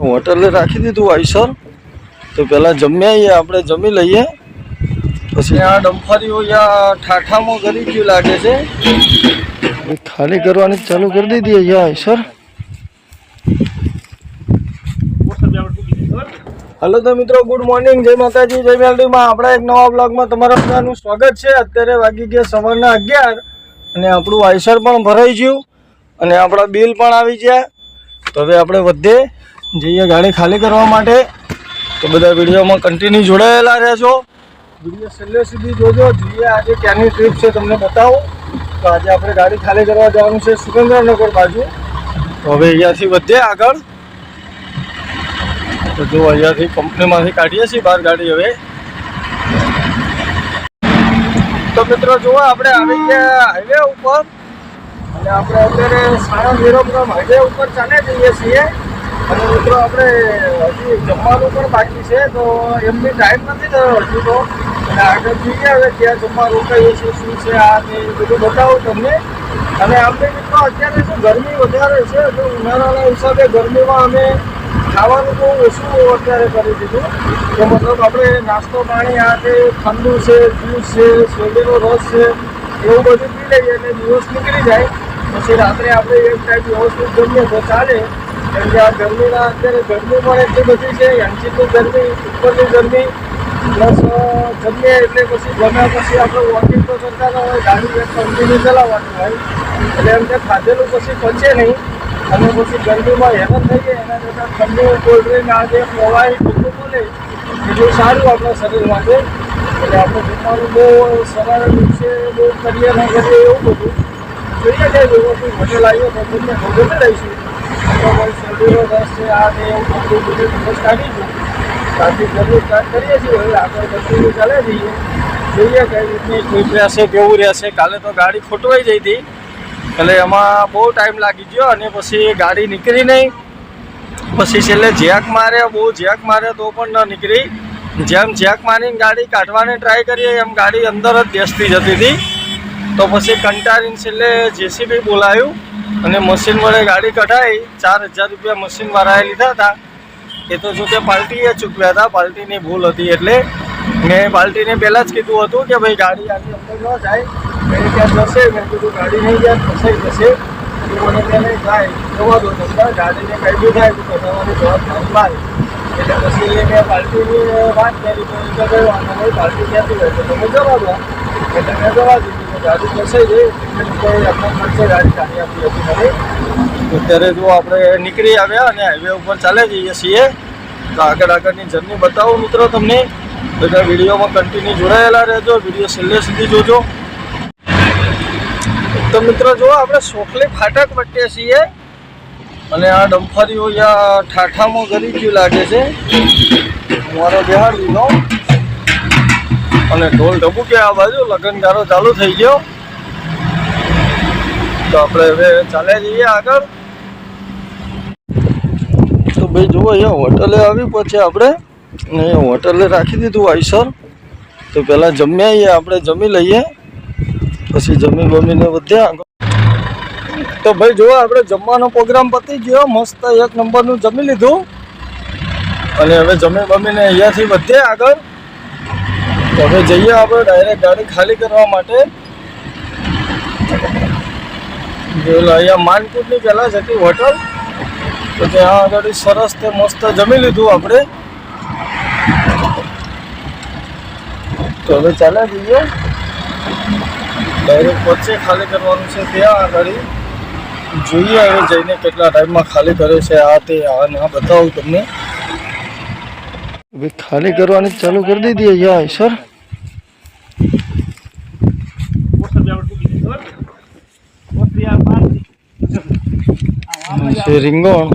હોટલે રાખી દીધું આઈસર તો પહેલાં આવીએ આપણે જમી લઈએ. પછી આ ડંફારીઓ યા ઠાઠામાં કરી ગયું લાગે છે. ખાલી કરવાની ચાલુ કરી દીધી અહીંયા આઈસર હલો તો મિત્રો. ગુડ મોર્નિંગ જય માતાજી, જય મેલડીમાં. આપણા એક નવા બ્લોગમાં તમારા બધાનું સ્વાગત છે. અત્યારે વાગી ગયા સવારના અગિયાર અને આપણું આઈસર પણ ભરાઈ ગયું અને આપણા બિલ પણ આવી ગયા. તો હવે આપણે વધે જઈએ ગાડી ખાલી કરવા માટે તો બધા વિડીયોમાં કન્ટિન્યુ જોડાયેલા રહેજો. વીડિયો છેલ્લે સુધી જોજો. જોઈએ આજે ક્યાંની ટ્રીપ છે તમને બતાવો. તો આજે આપણે ગાડી ખાલી કરવા જવાનું છે સુરેન્દ્રનગર બાજુ. તો હવે અહીંયાથી વધીએ આગળ. તો જો અહીંયાથી કંપનીમાંથી કાઢીએ છીએ બહાર ગાડી હવે. તો મિત્રો જુઓ આપણે આવી ગયા હાઈવે ઉપર. અને આપણે અત્યારે સાણંદ વિરોપુરમ હાઈવે ઉપર ચાલે જઈએ છીએ. અને મિત્રો, આપણે હજી જમવાનું પણ બાકી છે, તો એમની ટાઈમ નથી થયો હજુ તો. અને આગળ જોઈએ હવે ત્યાં જમવા રોકાઈએ છીએ શું છે, આ તે બધું બતાવું તમને. અને આપણે મિત્રો, અત્યારે શું ગરમી વધારે છે, તો ઉનાળાના હિસાબે ગરમીમાં અમે ખાવાનું બહુ ઓછું અત્યારે કરી દીધું. કે મતલબ આપણે નાસ્તો પાણી, આ તે ઠંડુ છે, જ્યુસ છે, શેરડીનો રસ છે, એવું બધું પી લઈએ અને દિવસ નીકળી જાય. પછી રાત્રે આપણે એક ટાઈપ વ્યવસ્થિત જમીએ તો ચાલે. કેમ આ ગરમીના અત્યારે ગરમી પણ એટલી બધી છે એન્સીની ગરમી, ઉપરની ગરમી, પ્લસ જમીએ એટલે પછી જમ્યા આપણે વોકિંગ તો કરતા ન હોય, ગાડી કન્ટિન્યુ ચલાવવાનું હોય. એટલે એમ કે ખાધેલું પછી પચે નહીં. અને પછી ગરમીમાં હેરાન થઈએ એના કરતાં ઠંડુ કોલ્ડ આ જે ખવાય, બધું મળે એટલું સારું આપણા શરીર માટે. એટલે આપણે જમવાનું બહુ સવારે દિવસે બહુ કરીએ, ના કરીએ, એવું બધું. જોઈએ કે વ્યવસ્થિત હોટેલ આવીએ તો તમને હોટેલ લઈશું શરદીનો રસ છે આ તે એવું બધું બધું દિવસ કાઢીશું કરીએ છીએ હવે આગળ કન્ટિન્યુ ચાલે જઈએ જોઈએ કઈ રીતની ટ્રીપ રહેશે કેવું રહેશે કાલે તો ગાડી ખોટવાઈ જઈ હતી એટલે એમાં બહુ ટાઈમ લાગી ગયો અને પછી ગાડી નીકળી નહીં પછી છેલ્લે જેક મારે બહુ જેક મારે તો પણ ન નીકળી જેમ જેક મારીને ગાડી કાઢવાની ટ્રાય કરીએ એમ ગાડી અંદર જ બેસતી જતી હતી તો પછી કંટાળીને છેલ્લે જેસીબી બોલાવ્યું અને મશીન વડે ગાડી કઢાઈ, ચાર હજાર રૂપિયા મશીનવાળાએ લીધા હતા. એ તો જો કે પાર્ટીએ ચૂકવ્યા હતા પાર્ટીની ભૂલ હતી એટલે મેં પાર્ટીને પહેલાં જ કીધું હતું કે ભાઈ ગાડી આની અંદર ન જાય. મેં ત્યાં જશે, મેં કીધું ગાડી નહીં જાય, ફસાઈ જશે. મને ત્યાં જાય જવા દો તમને ગાડીને કંઈ બી થાય તો તમારી જવાબદારી મારી એટલે પછી મેં પાર્ટીની વાત કરી, તો ભાઈ નહીં પાર્ટી ક્યાંથી ગઈ? તો તમે જવા દો. દીધી અત્યારે જો આપણે નીકળી આવ્યા અને હાઈવે ઉપર ચાલે જઈએ છીએ, તો આગળ આગળની જર્ની બતાવું મિત્રો તમને. બધા વિડીયોમાં કન્ટિન્યુ જોડાયેલા રહેજો. વીડિયો છેલ્લે સુધી જોજો. તો મિત્રો જો આપણે સોખલી ફાટક વચ્ચે છીએ અને આ ડમ્ફરીઓ યા ઠાઠામાં કરી ગયું લાગે છે. મારો બિહાર લીધો અને ઢોલ ઢબુકે આ બાજુ લગનગારો ચાલુ થઈ ગયો. તો આપણે હવે ચાલે જઈએ આગળ. તો ભાઈ જુઓ, અહીંયા હોટલે આવી પછી આપણે ને હોટલે રાખી દીધું આઈસર તો પહેલાં જમી આવીએ, આપણે જમી લઈએ. પછી જમી બમીને વધ્યા તો ભાઈ જુઓ, આપણે જમવાનો પ્રોગ્રામ પતી ગયો. મસ્ત એક નંબરનું જમી લીધું. અને હવે જમી બમીને અહીંયાથી વધીએ આગળ તો હવે જઈએ આપણે ડાયરેક્ટ ગાડી ખાલી કરવા માટે. અહીંયા માનકુટની પહેલાં જ હતી હોટલ. તો ત્યાં આગળ સરસ તે મસ્ત જમી લીધું આપણે. તો હવે ચાલે જઈએ. ડાયરેક્ટ વચ્ચે ખાલી કરવાનું છે ત્યાં આગળ જોઈએ હવે જઈને કેટલા ટાઈમમાં ખાલી કરે છે આ તે, આ ને આ બતાવું તમને. હવે ખાલી કરવાની ચાલુ કરી દીધી અહીંયા સર. છે રીંગણ